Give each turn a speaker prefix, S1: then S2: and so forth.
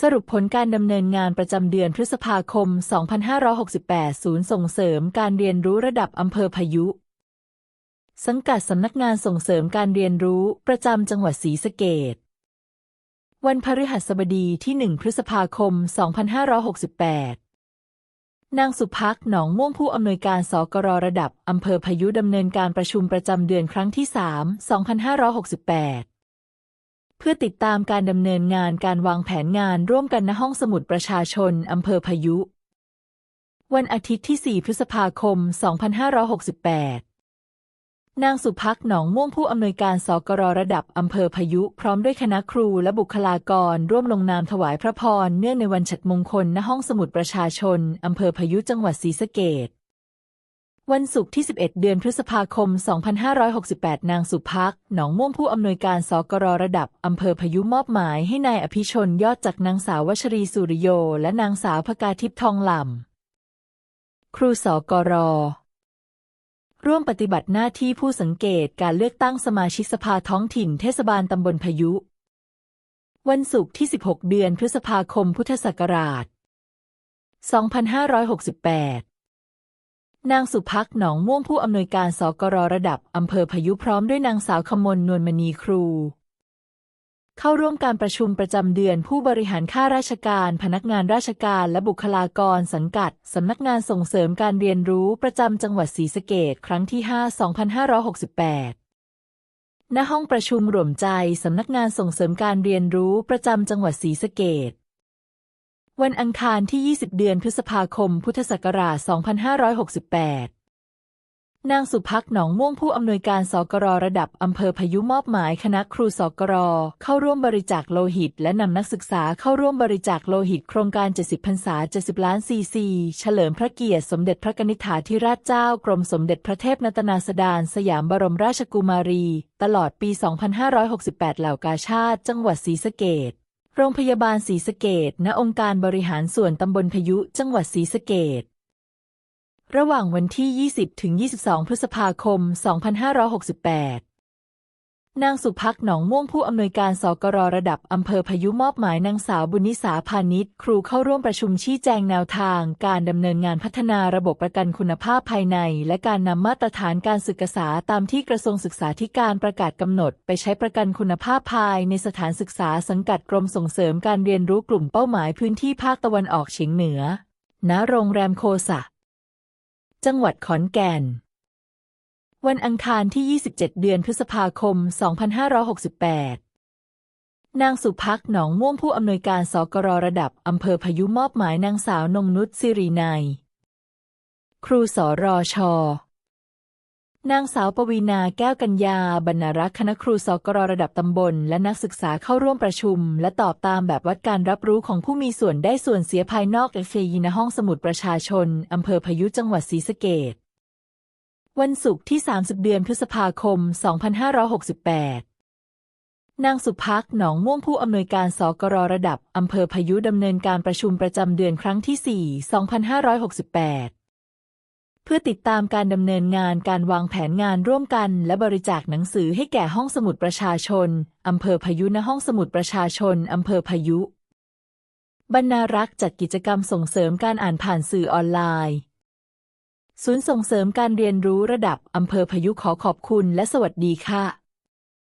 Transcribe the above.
S1: สรุปผลการดำเนินงานประจำเดือนพฤษภาคม 2568 ศูนย์ส่งเสริมการเรียนรู้ระดับอำเภอพายุ สังกัดสำนักงานส่งเสริมการเรียนรู้ประจำจังหวัดศรีสะเกษวันพฤหัสบดีที่ 1 พฤษภาคม 2568 นางสุพักหนองม่วงผู้อำนวยการสกรระดับอำเภอพายุดำเนินการประชุมประจำเดือนครั้งที่ 3 2568 พื่อติดตามการดำเนินงานการวางแผนงานร่วมกันณห้องสมุดประชาชนอำเภอพายุ วันอาทิตย์ที่ 4 พฤษภาคม 2568 นางสุพักหนองม่วงผู้อำนวยการสกรระดับอำเภอพายุ พร้อมด้วยคณะครูและบุคลากร ร่วมลงนามถวายพระพรเนื่องในวันฉัตรมงคลณห้องสมุดประชาชนอำเภอพายุจังหวัดศรีสะเกษ วันศุกร์ที่ 11 เดือนพฤษภาคม 2568 นางสุพัก หนองม่วงผู้อำนวยการสกรระดับอำเภอพายุมอบหมายให้นายอภิชนยอดจากนางสาววชรีสุริโย และนางสาวพกาทิพย์ทองหล่ำ ครูสกร ร่วมปฏิบัติหน้าที่ผู้สังเกตการเลือกตั้งสมาชิกสภาท้องถิ่นเทศบาลตำบลพายุ วันศุกร์ที่ 16 เดือนพฤษภาคม พุทธศักราช 2568 นางสุพักหนองม่วงผู้อำนวยการสกรระดับอำเภอพายุพร้อมด้วยนางสาวขมลนวลมณีครู เข้าร่วมการประชุมประจำเดือนผู้บริหารข้าราชการ พนักงานราชการและบุคลากรสังกัด สำนักงานส่งเสริมการเรียนรู้ประจำจังหวัดศรีสะเกษครั้งที่ 5 2568ณห้องประชุมรวมใจ สำนักงานส่งเสริมการเรียนรู้ประจำจังหวัดศรีสะเกษ วันอังคารที่ 20 เดือนพฤษภาคม พุทธศักราช 2568 นางสุพักหนองม่วงผู้อำนวยการสกรระดับอำเภอพายุมอบหมายคณะครูสกรเข้าร่วมบริจาคโลหิต และนำนักศึกษาเข้าร่วมบริจาคโลหิต โครงการ 70พรรษา 70 ล้านซีซี เฉลิมพระเกียรติสมเด็จพระกนิษฐาธิราชเจ้ากรมสมเด็จพระเทพนตนาสดานสยามบรมราชกุมารี ตลอดปี 2568 เหล่ากาชาติ จังหวัดศรีสะเกษ โรงพยาบาลศรีสะเกดณองค์การบริหารส่วนตำบลพายุจังหวัดศรีสะเกดระหว่างวันที่ 20 ถึง 22 พฤษภาคม 2568 นางสุพักหนองม่วงผู้อำนวยการสกรระดับอำเภอพายุมอบหมายนางสาวบุญนิสาพานิชครูเข้าร่วมประชุมชี้แจงแนวทาง การดำเนินงานพัฒนาระบบประกันคุณภาพภายใน และการนำมาตรฐานการศึกษาตามที่กระทรวงศึกษาธิการประกาศกำหนด ไปใช้ประกันคุณภาพภายในสถานศึกษาสังกัดกรมส่งเสริมการเรียนรู้กลุ่มเป้าหมายพื้นที่ภาคตะวันออกเฉียงเหนือ ณ โรงแรมโคสะ จังหวัดขอนแก่น วันอังคารที่ 27 เดือนพฤษภาคม 2568 นางสุพักหนองม่วงผู้อำนวยการสกรระดับอำเภอพายุมอบหมายนางสาวนงนุชสิรินัยครูสอรอชอนางสาวปวีนาแก้วกัญญาบรรณารักษ์คณะครูสกรระดับตำบล และนักศึกษาเข้าร่วมประชุม และตอบตามแบบวัดการรับรู้ของผู้มีส่วนได้ส่วนเสียภายนอกเอฟยีณห้องสมุดประชาชนอำเภอพายุจังหวัดศรีสะเกษ วันศุกร์ที่ 30 เดือนพฤษภาคม 2568 นางสุพักหนองม่วงผู้อำนวยการสกรระดับอำเภอพายุดำเนินการประชุมประจำเดือนครั้งที่ 4 2568 เพื่อติดตามการดำเนินงานการวางแผนงานร่วมกัน และบริจาคหนังสือให้แก่ห้องสมุดประชาชนอำเภอพายุณห้องสมุดประชาชนอำเภอพายุบรรณารักษ์จัดกิจกรรมส่งเสริมการอ่านผ่านสื่อออนไลน์ ศูนย์ส่งเสริมการเรียนรู้ระดับอำเภอพายุขอขอบคุณและสวัสดีค่ะ